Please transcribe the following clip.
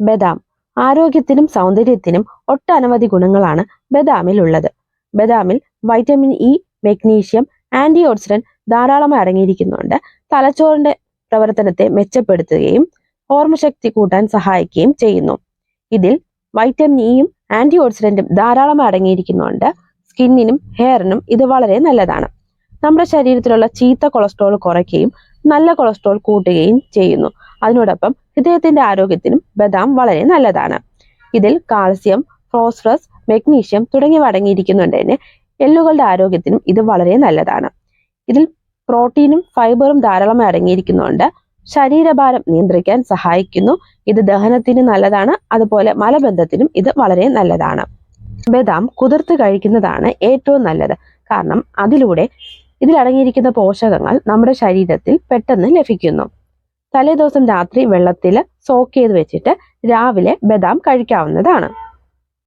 ബദാം. ആരോഗ്യത്തിനും സൗന്ദര്യത്തിനും ഒട്ടനവധി ഗുണങ്ങളാണ് ബദാമിൽ ഉള്ളത് ബദാമിൽ vitamin E magnesium antioxidant ധാരാളമായി അടങ്ങിയിരിക്കുന്നുണ്ട്. തലച്ചോറിന്റെ പ്രവർത്തനത്തെ മെച്ചപ്പെടുത്തുകയും ഓർമ്മശക്തി കൂട്ടാൻ സഹായിക്കുകയും ചെയ്യുന്നു. ഇതിൽ വൈറ്റമിൻ ഇയും ആന്റി ഓക്സിഡന്റും ധാരാളമായി അടങ്ങിയിരിക്കുന്നുണ്ട്. സ്കിന്നിനും ഹെയറിനും ഇത് വളരെ നല്ലതാണ്. നമ്മുടെ ശരീരത്തിലുള്ള ചീത്ത കൊളസ്ട്രോൾ കുറയ്ക്കുകയും നല്ല കൊളസ്ട്രോൾ കൂട്ടുകയും ചെയ്യുന്നു. അതിനോടൊപ്പം ഹൃദയത്തിന്റെ ആരോഗ്യത്തിനും ബദാം വളരെ നല്ലതാണ്. ഇതിൽ കാൽസ്യം ഫോസ്ഫറസ് മെഗ്നീഷ്യം തുടങ്ങിയവ അടങ്ങിയിരിക്കുന്നുണ്ടെന്ന് എല്ലുകളുടെ ആരോഗ്യത്തിനും ഇത് വളരെ നല്ലതാണ്. ഇതിൽ പ്രോട്ടീനും ഫൈബറും ധാരാളമായി അടങ്ങിയിരിക്കുന്നുണ്ട്. ശരീരഭാരം നിയന്ത്രിക്കാൻ സഹായിക്കുന്നു. ഇത് ദഹനത്തിന് നല്ലതാണ്. അതുപോലെ മലബന്ധത്തിനും ഇത് വളരെ നല്ലതാണ്. ബദാം കുതിർത്ത് കഴിക്കുന്നതാണ് ഏറ്റവും നല്ലത്. കാരണം അതിലൂടെ ഇതിലടങ്ങിയിരിക്കുന്ന പോഷകങ്ങൾ നമ്മുടെ ശരീരത്തിൽ പെട്ടെന്ന് ലഭിക്കുന്നു. തലേദിവസം രാത്രി വെള്ളത്തിൽ സോക്ക് ചെയ്ത് വെച്ചിട്ട് രാവിലെ ബദാം കഴിക്കാവുന്നതാണ്.